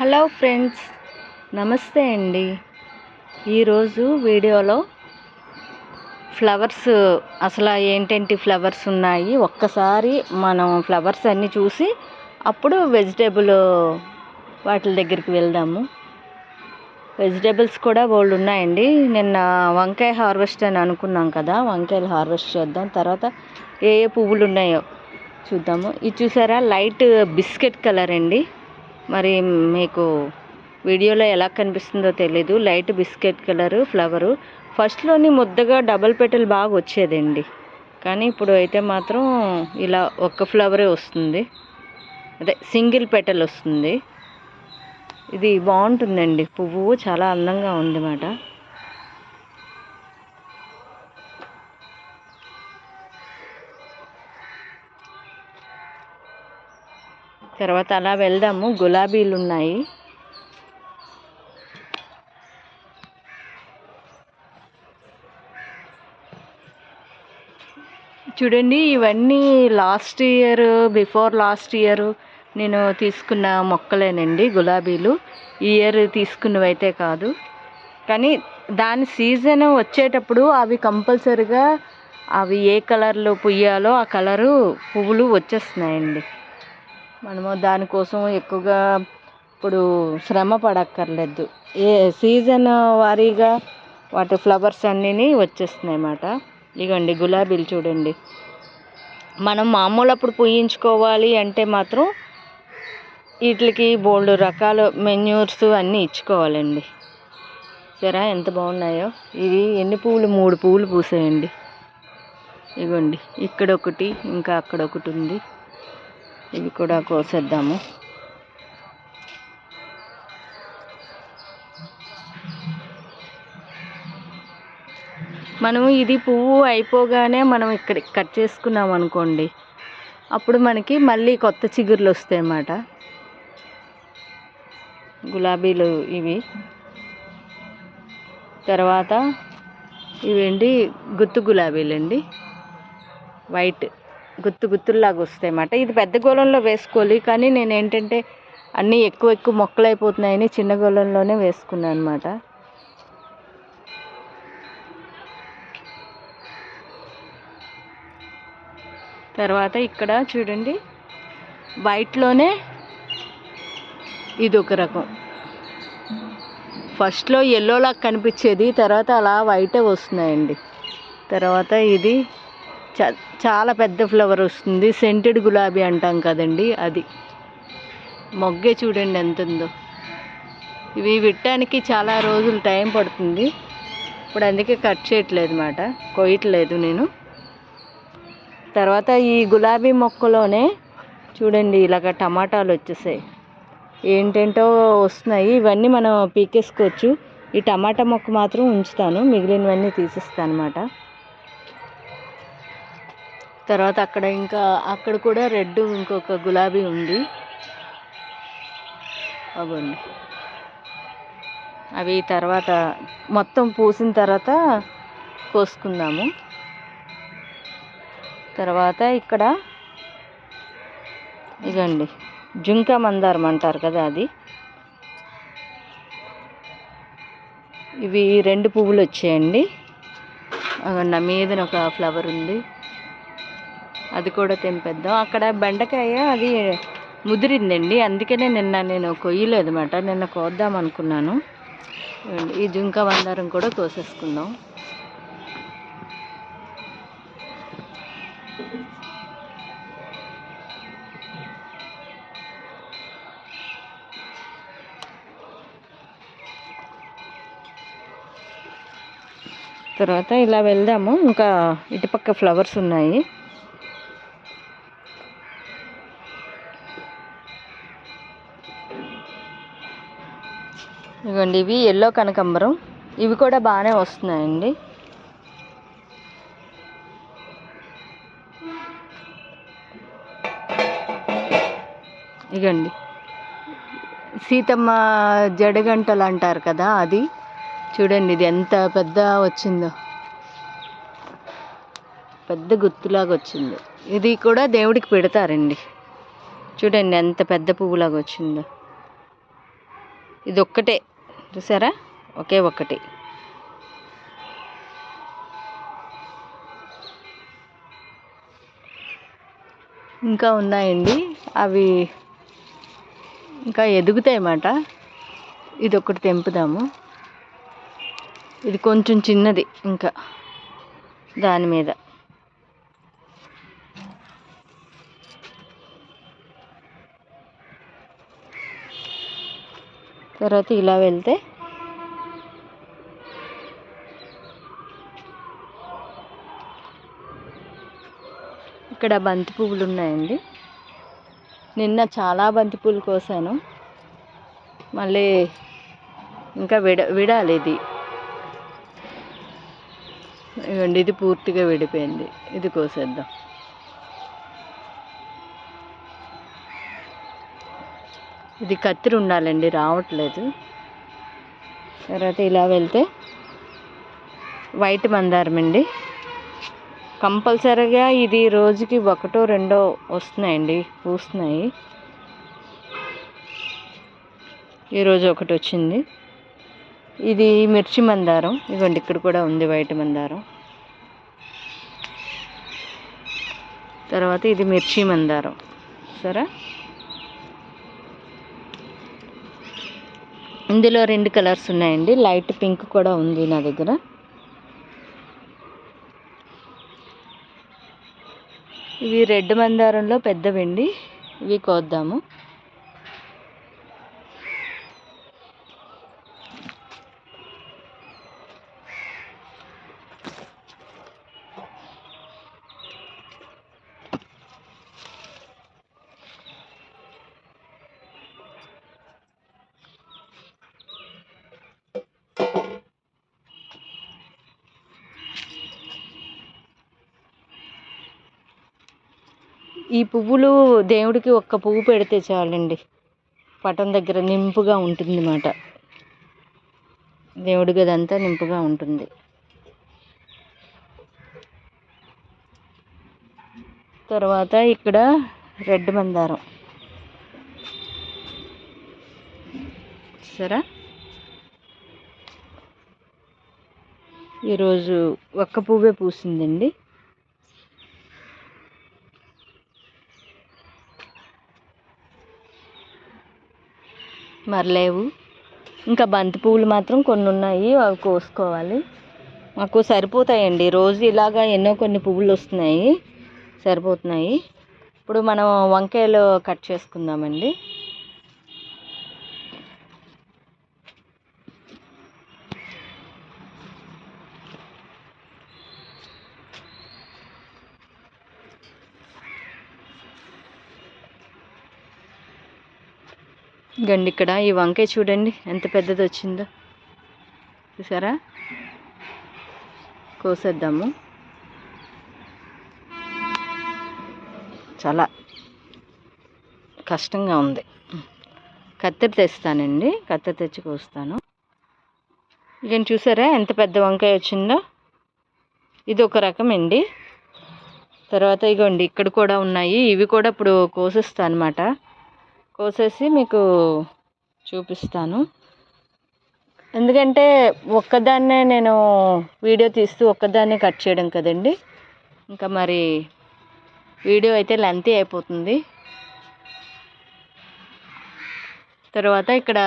Hello friends నమస్తే అండి. ఈరోజు వీడియోలో ఫ్లవర్స్ అసలు ఏంటంటి ఫ్లవర్స్ ఉన్నాయి? ఒక్కసారి మనం ఫ్లవర్స్ అన్నీ చూసి అప్పుడు వెజిటేబుల్ వాటి దగ్గరికి వెళ్దాము. వెజిటేబుల్స్ కూడా బోల్డ్ ఉన్నాయండి. నిన్న వంకాయ హార్వెస్ట్ అని అనుకున్నాం కదా వంకాయలు హార్వెస్ట్ చేద్దాం. తర్వాత ఏ ఏ పువ్వులు ఉన్నాయో చూద్దాము. ఇది చూసారా? లైట్ బిస్కెట్ కలర్ అండి. మరి మీకు వీడియోలో ఎలా కనిపిస్తుందో తెలీదు. Light biscuit colour flower. ఫస్ట్లోని ముద్దగా డబల్ పెటల్ బాగా వచ్చేదండి. కానీ ఇప్పుడు అయితే మాత్రం ఇలా ఒక్క ఫ్లవరే వస్తుంది. అదే సింగిల్ పెటల్ వస్తుంది. ఇది బాగుంటుందండి. పువ్వు చాలా అందంగా ఉంది తర్వాత అలా వెళ్దాము. గులాబీలు ఉన్నాయి చూడండి ఇవన్నీ last year before last year నేను తీసుకున్న మొక్కలేనండి గులాబీలు. ఈ ఇయర్ తీసుకున్నవి అయితే కాదు. కానీ దాని సీజన్ వచ్చేటప్పుడు అవి కంపల్సరిగా అవి ఏ కలర్లో పుయ్యాలో ఆ కలరు పువ్వులు వచ్చేస్తున్నాయండి. మనము దానికోసం ఎక్కువగా ఇప్పుడు శ్రమ పడక్కర్లేదు. ఏ సీజన్ వారీగా వాటి ఫ్లవర్స్ అన్నీ వచ్చేస్తున్నాయి అన్నమాట. ఇగోండి గులాబీలు చూడండి. మనం మామూలు అప్పుడు పూయించుకోవాలి అంటే మాత్రం వీటికి బోల్డ్ రకాల మెన్యూర్స్ అన్నీ ఇచ్చుకోవాలండి. సరే ఎంత బాగున్నాయో. ఇవి ఎన్ని పువ్వులు మూడు పువ్వులు పూసాయండి. ఇగోండి ఇక్కడ ఒకటి ఇంకా అక్కడ ఒకటి ఉంది. ఇవి కూడా కోసేద్దాము. మనం ఇది పువ్వు అయిపోగానే మనం ఇక్కడ కట్ చేసుకున్నాం అనుకోండి అప్పుడు మనకి మళ్ళీ కొత్త చిగుర్లు వస్తాయి అన్నమాట గులాబీలు ఇవి. తర్వాత ఇవేంటి? గుత్తు గులాబీలు అండి వైట్ గుత్తు గుత్తుల్లాగా వస్తాయి అన్నమాట ఇది పెద్ద గోళంలో వేసుకోవాలి. కానీ నేను ఏంటంటే అన్నీ ఎక్కువ ఎక్కువ మొక్కలు అయిపోతున్నాయని చిన్న గోళంలోనే వేసుకున్నాను అనమాట తర్వాత ఇక్కడ చూడండి వైట్లోనే ఇది ఒక రకం. ఫస్ట్లో ఎల్లోలాగా కనిపించేది తర్వాత అలా వైటే వస్తున్నాయండి. తర్వాత ఇది చాలా పెద్ద ఫ్లవర్ వస్తుంది. సెంటెడ్ గులాబీ అంటాం కదండి అది. మొగ్గే చూడండి ఎంత ఉందో ఇవి విట్టడానికి చాలా రోజులు టైం పడుతుంది. ఇప్పుడు అందుకే కట్ చేయట్లేదు అనమాట కొయ్యట్లేదు నేను. తర్వాత ఈ గులాబీ మొక్కలోనే చూడండి ఇలాగ టమాటాలు వచ్చేసాయి. ఏంటేంటో వస్తున్నాయి. ఇవన్నీ మనం పీకేసుకోవచ్చు. ఈ టమాటా మొక్క మాత్రం ఉంచుతాను. మిగిలినవన్నీ తీసేస్తాను అనమాట తర్వాత అక్కడ ఇంకా అక్కడ కూడా రెడ్ ఇంకొక గులాబీ ఉంది. అవ్వండి. అవి తర్వాత మొత్తం పూసిన తర్వాత కోసుకుందాము. తర్వాత ఇక్కడ ఇదండి జుంకా మందారం అంటారు కదా అది. ఇవి రెండు పువ్వులు వచ్చాయండి. నా మీదన ఒక ఫ్లవర్ ఉంది. అది కూడా తెంపేద్దాం. అక్కడ బెండకాయ అది ముదిరిందండి. అందుకనే నిన్న నేను కొయ్యలేదు అనమాట నిన్న కోద్దాం అనుకున్నాను. ఈ జుంకా మందారం కూడా కోసేసుకుందాం. తర్వాత ఇలా వెళ్దాము. ఇంకా ఇటుపక్క ఫ్లవర్స్ ఉన్నాయి. ఇదిగోండి ఇవి ఎల్లో కనకంబరం. ఇవి కూడా బాగానే వస్తున్నాయండి. ఇగండి. సీతమ్మ జడగంటలు అంటారు కదా అది. చూడండి ఇది ఎంత పెద్ద వచ్చిందో. పెద్ద గుత్తులాగా వచ్చింది. ఇది కూడా దేవుడికి పెడతారండి. చూడండి ఎంత పెద్ద పువ్వులాగా వచ్చిందో. ఇది ఒక్కటే చూసారా? ఒకే ఒక్కటి. ఇంకా ఉన్నాయండి. అవి ఇంకా ఎదుగుతాయి అన్నమాట ఇది ఒకటి తెంపుదాము. ఇది కొంచెం చిన్నది ఇంకా దాని మీద. తర్వాత ఇలా వెళ్తే ఇక్కడ బంతి పువ్వులు ఉన్నాయండి. నిన్న చాలా బంతి పువ్వులు కోసాను. మళ్ళీ ఇంకా విడ విడాలి ఇది. ఇవ్వండి ఇది పూర్తిగా విడిపోయింది. ఇది కోసేద్దాం. ఇది కత్తిరి ఉండాలండి రావట్లేదు. తర్వాత ఇలా వెళ్తే వైట్ మందారం అండి కంపల్సరీగా ఇది రోజుకి ఒకటో రెండో వస్తున్నాయండి పూస్తున్నాయి. ఈరోజు ఒకటి వచ్చింది. ఇది మిర్చి మందారం ఇవ్వండి ఇక్కడ కూడా ఉంది వైట్ మందారం. తర్వాత ఇది మిర్చి మందారం. సరే? ఇందులో రెండు కలర్స్ ఉన్నాయండి. లైట్ పింక్ కూడా ఉంది నా దగ్గర. ఇవి రెడ్ మందారంలో పెద్దవండి. ఇవి కోద్దాము. ఈ పువ్వులు దేవుడికి ఒక్క పువ్వు పెడితే చాలండి. పటం దగ్గర నింపుగా ఉంటుంది అన్నమాట దేవుడి గదంతా నింపుగా ఉంటుంది. తర్వాత ఇక్కడ రెడ్ మందారం సరే ఈరోజు ఒక్క పువ్వే పూసిందండి. మరి లేవు. ఇంకా బంతి పువ్వులు మాత్రం కొన్ని ఉన్నాయి అవి కోసుకోవాలి. మాకు సరిపోతాయండి. రోజు ఇలాగా ఎన్నో కొన్ని పువ్వులు వస్తున్నాయి సరిపోతున్నాయి. ఇప్పుడు మనం వంకాయలు కట్ చేసుకుందామండి. గండి ఇక్కడ. ఈ వంకాయ చూడండి ఎంత పెద్దది వచ్చిందో. చూసారా? కోసేద్దాము. చాలా కష్టంగా ఉంది. కత్తెర తెస్తానండి. కత్తెర తెచ్చి కోస్తాను. ఇక చూసారా? ఎంత పెద్ద వంకాయ వచ్చిందో. ఇది ఒక రకం అండి తర్వాత ఇగోండి ఇక్కడ కూడా ఉన్నాయి. ఇవి కూడా ఇప్పుడు కోసిస్తాను అనమాట కోసేసి మీకు చూపిస్తాను. ఎందుకంటే ఒక్కదాన్నే నేను వీడియో తీస్తూ ఒక్కదాన్నే కట్ చేయడం కదండి. ఇంకా మరి వీడియో అయితే లెంతీ అయిపోతుంది. తర్వాత ఇక్కడ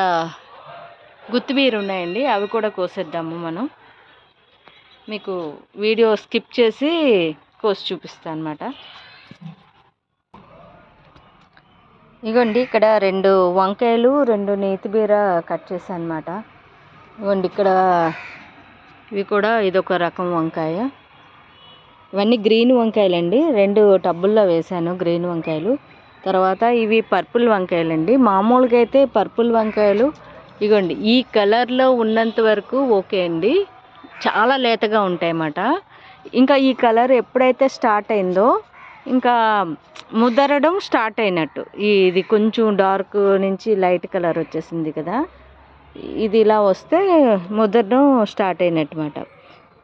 గుత్తిబీరు ఉన్నాయండి అవి కూడా కోసేద్దాము మనం. మీకు వీడియో స్కిప్ చేసి కోసి చూపిస్తాను అనమాట ఇగోండి ఇక్కడ రెండు వంకాయలు రెండు నేతి బీర కట్ చేశాను అనమాట ఇగోండి ఇక్కడ ఇవి కూడా ఇదొక రకం వంకాయ. ఇవన్నీ గ్రీన్ వంకాయలండి. రెండు టబ్బుల్లో వేశాను గ్రీన్ వంకాయలు. తర్వాత ఇవి పర్పుల్ వంకాయలండి. మామూలుగా అయితే పర్పుల్ వంకాయలు ఇగోండి ఈ కలర్లో ఉన్నంత వరకు ఓకే అండి. చాలా లేతగా ఉంటాయి అన్నమాట ఇంకా ఈ కలర్ ఎప్పుడైతే స్టార్ట్ అయిందో ఇంకా ముదరడం స్టార్ట్ అయినట్టు. ఇది కొంచెం డార్క్ నుంచి లైట్ కలర్ వచ్చేసింది కదా. ఇది ఇలా వస్తే ముదరడం స్టార్ట్ అయినట్టు మాట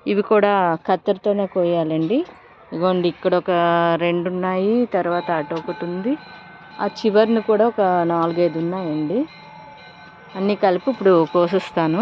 ఇవి కూడా కత్తెరతోనే కోయాలండి. ఇగోండి ఇక్కడ ఒక రెండు ఉన్నాయి తర్వాత అటు ఒకటి ఉంది. ఆ చివరిని కూడా ఒక నాలుగైదు ఉన్నాయండి. అన్నీ కలిపి ఇప్పుడు కోసిస్తాను.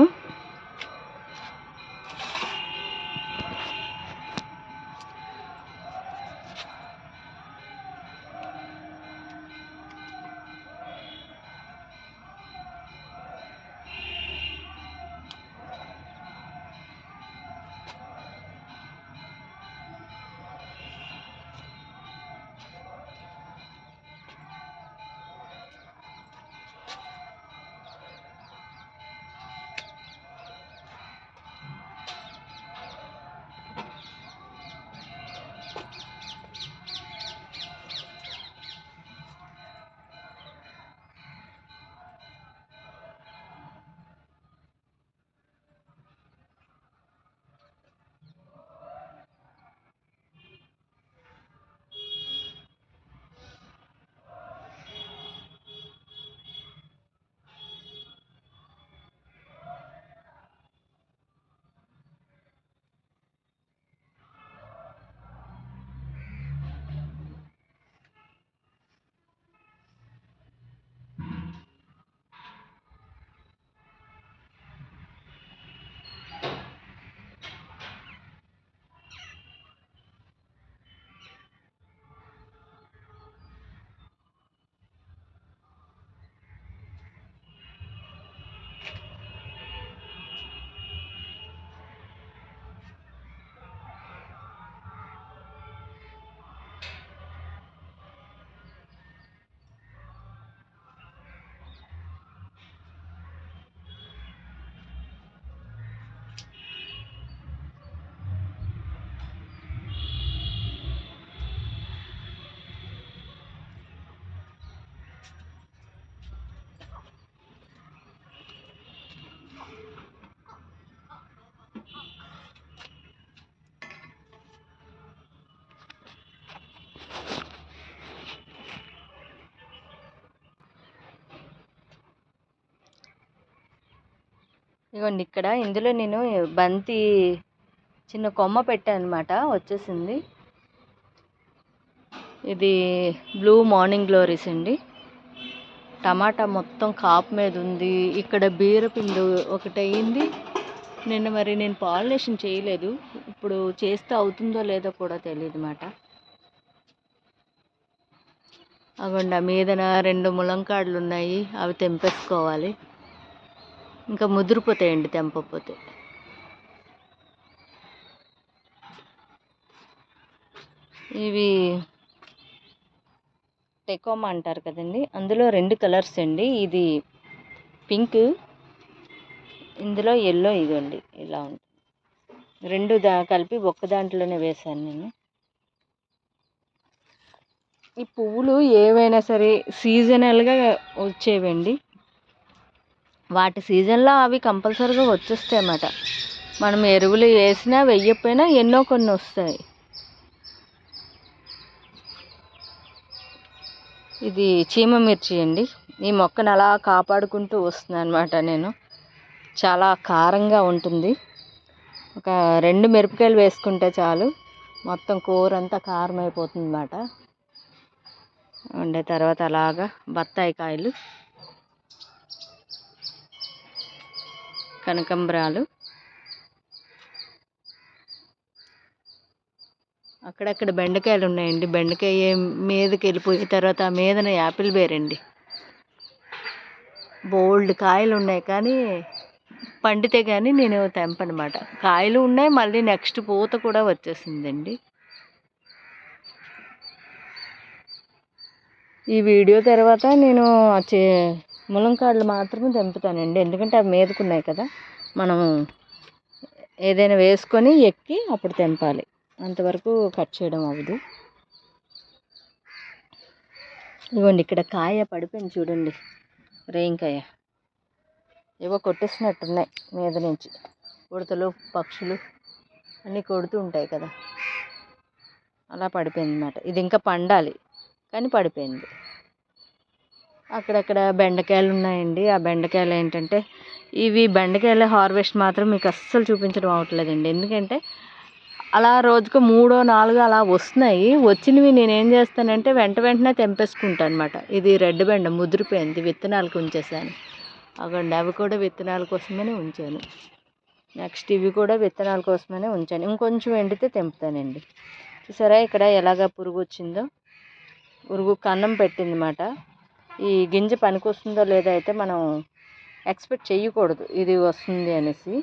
ఇగోండి ఇక్కడ ఇందులో నేను బంతి చిన్న కొమ్మ పెట్టాను అనమాట వచ్చేసింది. ఇది బ్లూ మార్నింగ్ గ్లోరీస్ అండి. టమాటా మొత్తం కాపు మీద ఉంది ఇక్కడ బీరపిండు ఒకటి అయింది నిన్న మరి నేను పాలినేషన్ చేయలేదు ఇప్పుడు చేస్తే అవుతుందో లేదో కూడా తెలియదు మాట. అగోండి ఆ మీదన రెండు ములంకాడలు ఉన్నాయి అవి తెంపేసుకోవాలి. ఇంకా ముదిరిపోతాయండి తెంపకపోతే ఇవి టెకోమా అంటారు కదండి అందులో రెండు కలర్స్ అండి. ఇది పింక్ ఇందులో ఎల్లో ఇదండి ఇలా ఉంటుంది. రెండు దా కలిపి ఒక్క దాంట్లోనే వేశాను నేను. ఈ పువ్వులు ఏవైనా సరే సీజనల్గా వచ్చేవండి. వాటి సీజన్లో అవి కంపల్సరీగా వచ్చేస్తాయి అన్నమాట. మనం ఎరువులు వేసినా వెయ్యకపోయినా ఎన్నో కొన్ని వస్తాయి. ఇది చీమ మిర్చి అండి. ఈ మొక్కను అలా కాపాడుకుంటూ వస్తున్నాను అనమాట నేను. చాలా కారంగా ఉంటుంది. ఒక రెండు మిరపకాయలు వేసుకుంటే చాలు. మొత్తం కూర అంతా కారం అయిపోతుంది అన్నమాట. వండే తర్వాత అలాగా బత్తాయి కాయలు. కనకంబరాలు. అక్కడక్కడ బెండకాయలు ఉన్నాయండి బెండకాయ మీదకి వెళ్ళిపోయిన తర్వాత ఆ మీదన యాపిల్ బేరండి. బోల్డ్ కాయలు ఉన్నాయి కానీ పండితే కానీ నేను తెంపనమాట. కాయలు ఉన్నాయి మళ్ళీ నెక్స్ట్ పూత కూడా వచ్చేసిందండి. ఈ వీడియో తర్వాత నేను ములంకాడలు మాత్రమే తెంపుతానండి. ఎందుకంటే అవి మీదకున్నాయి కదా. మనం ఏదైనా వేసుకొని ఎక్కి అప్పుడు తెంపాలి. అంతవరకు కట్ చేయడం అవ్వదు. ఇదిగోండి ఇక్కడ కాయ పడిపోయింది చూడండి. రేయింకాయ ఏవో కొట్టేసినట్టున్నాయి మీద నుంచి. ఉడతలు పక్షులు అన్నీ కొడుతూ ఉంటాయి కదా. అలా పడిపోయింది అన్నమాట ఇది ఇంకా పండాలి కానీ పడిపోయింది. అక్కడక్కడ బెండకాయలు ఉన్నాయండి. ఆ బెండకాయలు ఏంటంటే ఇవి బెండకాయల హార్వెస్ట్ మాత్రం మీకు అస్సలు చూపించడం అవ్వట్లేదండి ఎందుకంటే అలా రోజుకు మూడో నాలుగో అలా వస్తున్నాయి. వచ్చినవి నేనేం చేస్తానంటే వెంట వెంటనే తెంపేసుకుంటాను అనమాట ఇది రెడ్ బెండ ముదిరిపోయింది విత్తనాలకు ఉంచేసాను అక్కడ అవి కూడా విత్తనాల కోసమనే ఉంచాను. నెక్స్ట్ ఇవి కూడా విత్తనాల కోసమనే ఉంచాను. ఇంకొంచెం ఎండితే తెంపుతానండి. చూసారా ఇక్కడ ఎలాగ పురుగు వచ్చిందో? పురుగు కన్నం పెట్టిందన్నమాట. ఈ గింజ పనికొస్తుందో లేదో అయితే మనం ఎక్స్పెక్ట్ చేయకూడదు. ఇది వస్తుంది అనేసి.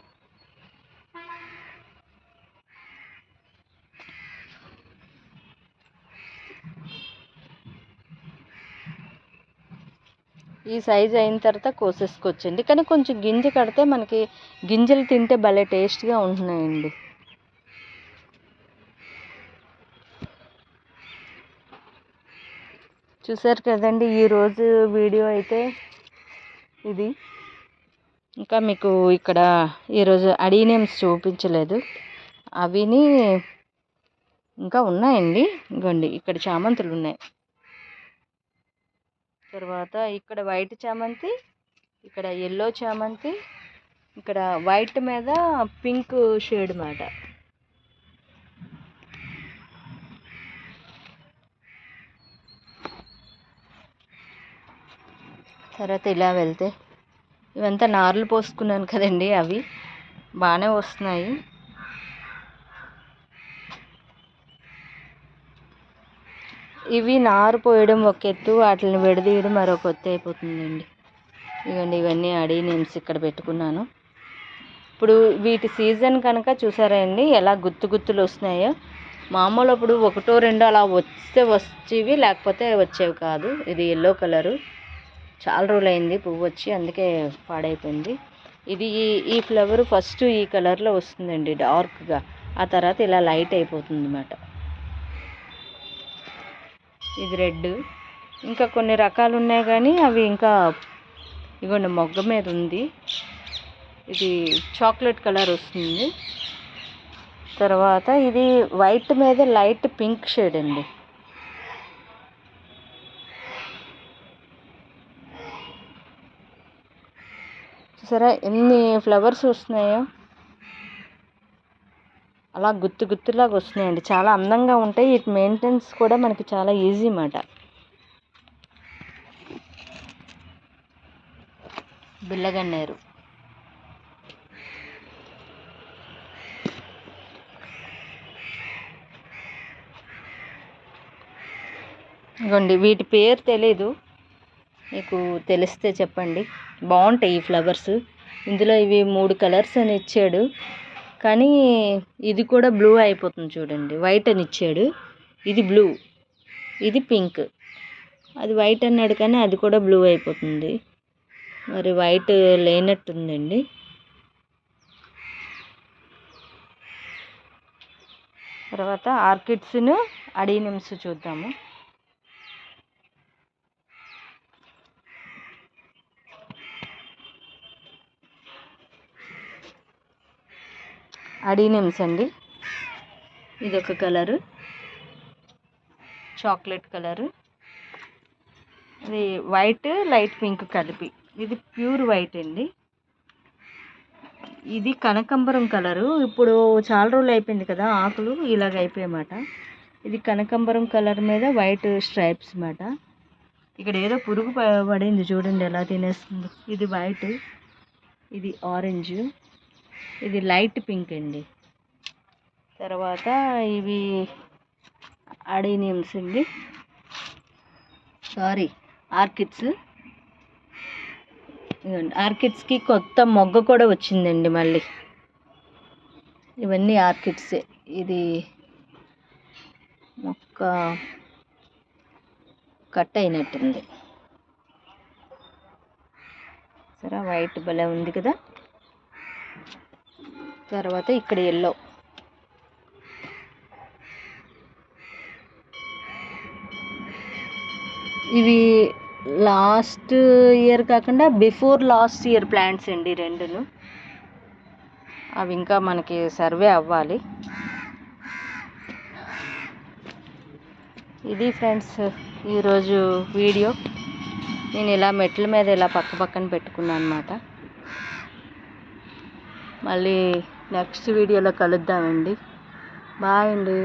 ఈ సైజ్ అయిన తర్వాత కోసేసుకోవచ్చండి. కానీ కొంచెం గింజ కడితే మనకి గింజలు తింటే భలే టేస్ట్గా ఉంటున్నాయండి. చూసారు కదండి ఈరోజు వీడియో అయితే ఇది. ఇంకా మీకు ఇక్కడ ఈరోజు అడీనియమ్స్ చూపించలేదు. అవిని ఇంకా ఉన్నాయండి. ఇంకోండి ఇక్కడ చామంతులు ఉన్నాయి. తర్వాత ఇక్కడ వైట్ చామంతి ఇక్కడ ఎల్లో చామంతి ఇక్కడ వైట్ మీద పింక్ షేడ్ మాట. తర్వాత ఇలా వెళ్తే ఇవంతా నార్లు పోసుకున్నాను కదండి అవి. బాగానే వస్తున్నాయి. ఇవి నారు పోయడం ఒక ఎత్తు వాటిని విడదీయడం మరొక ఎత్తు అయిపోతుందండి. ఇవ్వండి ఇవన్నీ అడీనియమ్స్ ఇక్కడ పెట్టుకున్నాను. ఇప్పుడు వీటి సీజన్ కనుక చూసారా అండి ఎలా గుత్తు గుత్తులు వస్తున్నాయో. మామూలు అప్పుడు ఒకటో రెండో అలా వస్తే వచ్చేవి లేకపోతే వచ్చేవి కాదు. ఇది ఎల్లో కలరు. చాలా రోజులు అయింది పువ్వు వచ్చి అందుకే పాడైపోయింది. ఇది ఈ ఈ ఫ్లవర్ ఫస్ట్ ఈ కలర్లో వస్తుందండి డార్క్గా ఆ తర్వాత ఇలా లైట్ అయిపోతుంది అన్నమాట ఇది రెడ్ ఇంకా కొన్ని రకాలు ఉన్నాయి కానీ అవి ఇంకా ఇగోండి మొగ్గ మీద ఉంది. ఇది చాక్లెట్ కలర్ వస్తుంది. తర్వాత ఇది వైట్ మీద లైట్ పింక్ షేడ్ అండి. చూసారా ఎన్ని ఫ్లవర్స్ వస్తున్నాయో అలా గుత్తు గుత్తులాగా వస్తున్నాయండి. చాలా అందంగా ఉంటాయి. వీటి మెయింటెనెన్స్ కూడా మనకి చాలా ఈజీ అన్నమాట. బిల్లగన్నేరు ఇగోండి వీటి పేరు తెలీదు. మీకు తెలిస్తే చెప్పండి. బాగుంటాయి ఈ ఫ్లవర్స్. ఇందులో ఇవి మూడు కలర్స్ అని ఇచ్చాడు. కానీ ఇది కూడా బ్లూ అయిపోతుంది చూడండి. వైట్ అని ఇచ్చాడు. ఇది బ్లూ. ఇది పింక్. అది వైట్ అన్నాడు కానీ అది కూడా బ్లూ అయిపోతుంది. మరి వైట్ లేనట్టుందండి. తర్వాత ఆర్కిడ్స్ను అడీనిమ్స్ చూద్దాము. అడీనిమ్స్ అండి. ఇది ఒక కలరు. Chocolate colour. ఇది వైట్ లైట్ పింక్ కలిపి. ఇది ప్యూర్ వైట్ అండి. ఇది కనకంబరం కలరు. ఇప్పుడు చాలా రోజులు అయిపోయింది కదా ఆకులు ఇలాగ అయిపోయామాట ఇది కనకంబరం కలర్ మీద వైట్ స్ట్రైప్స్ అన్నమాట. ఇక్కడ ఏదో పురుగు ప- పడింది చూడండి ఎలా తినేస్తుంది. ఇది వైట్ ఇది ఆరెంజ్. ఇది లైట్ పింక్ అండి. తర్వాత ఇవి అడీనియమ్స్ అండి. Sorry orchids. ఇదిగోండి ఆర్కిడ్స్కి కొత్త మొగ్గ కూడా వచ్చిందండి మళ్ళీ. ఇవన్నీ ఆర్కిడ్సే. ఇది మొక్క కట్ అయినట్టుంది. సరే వైట్ భలే ఉంది కదా. తర్వాత ఇక్కడ ఎల్లో. ఇవి లాస్ట్ ఇయర్ కాకుండా బిఫోర్ లాస్ట్ ఇయర్ ప్లాంట్స్ అండి రెండును. అవి ఇంకా మనకి సర్వే అవ్వాలి. ఇది ఫ్రెండ్స్ ఈరోజు వీడియో. నేను ఇలా మెట్ల మీద ఇలా పక్క పక్కన పెట్టుకున్నాను అనమాట మళ్ళీ నెక్స్ట్ వీడియోలో కలుద్దామండి. బాయ్ అండి.